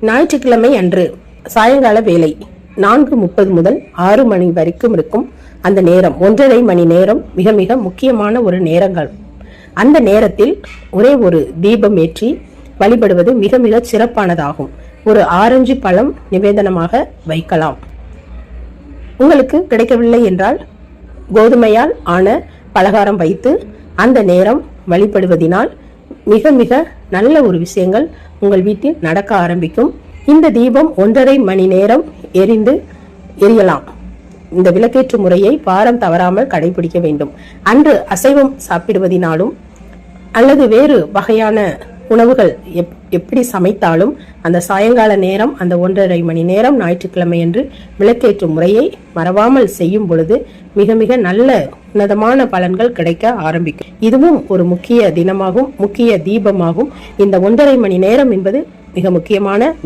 ஞாயிற்றுக்கிழமை அன்று சாயங்கால வேலை நான்கு முப்பது முதல் ஆறு மணி வரைக்கும் இருக்கும் அந்த நேரம் ஒன்றரை மணி நேரம் மிக மிக முக்கியமான ஒரு நேரங்கள். அந்த நேரத்தில் ஒரே ஒரு தீபம் ஏற்றி வழிபடுவது மிக மிக சிறப்பானதாகும். ஒரு ஆரஞ்சு பழம் நிவேதனமாக வைக்கலாம். உங்களுக்கு கிடைக்கவில்லை என்றால் கோதுமையால் ஆன பலகாரம் வைத்து அந்த நேரம் வழிபடுவதினால் மிக மிக நல்ல ஒரு விஷயங்கள் உங்கள் வீட்டில் நடக்க ஆரம்பிக்கும். இந்த தீபம் ஒன்றரை மணி நேரம் எரிந்து எரியலாம். இந்த விளக்கேற்று முறையை வாரம் தவறாமல் கடைபிடிக்க வேண்டும். அன்று அசைவம் சாப்பிடுவதினாலும் அல்லது வேறு வகையான உணவுகள் எப் எப்படி சமைத்தாலும் அந்த சாயங்கால நேரம் அந்த ஒன்றரை மணி நேரம் ஞாயிற்றுக்கிழமை என்று விளக்கேற்றும் முறையை மறவாமல் செய்யும் பொழுது மிக மிக நல்ல உன்னதமான பலன்கள் கிடைக்க ஆரம்பிக்கும். இதுவும் ஒரு முக்கிய தினமாகும் முக்கிய தீபமாகும். இந்த ஒன்றரை மணி நேரம் என்பது மிக முக்கியமான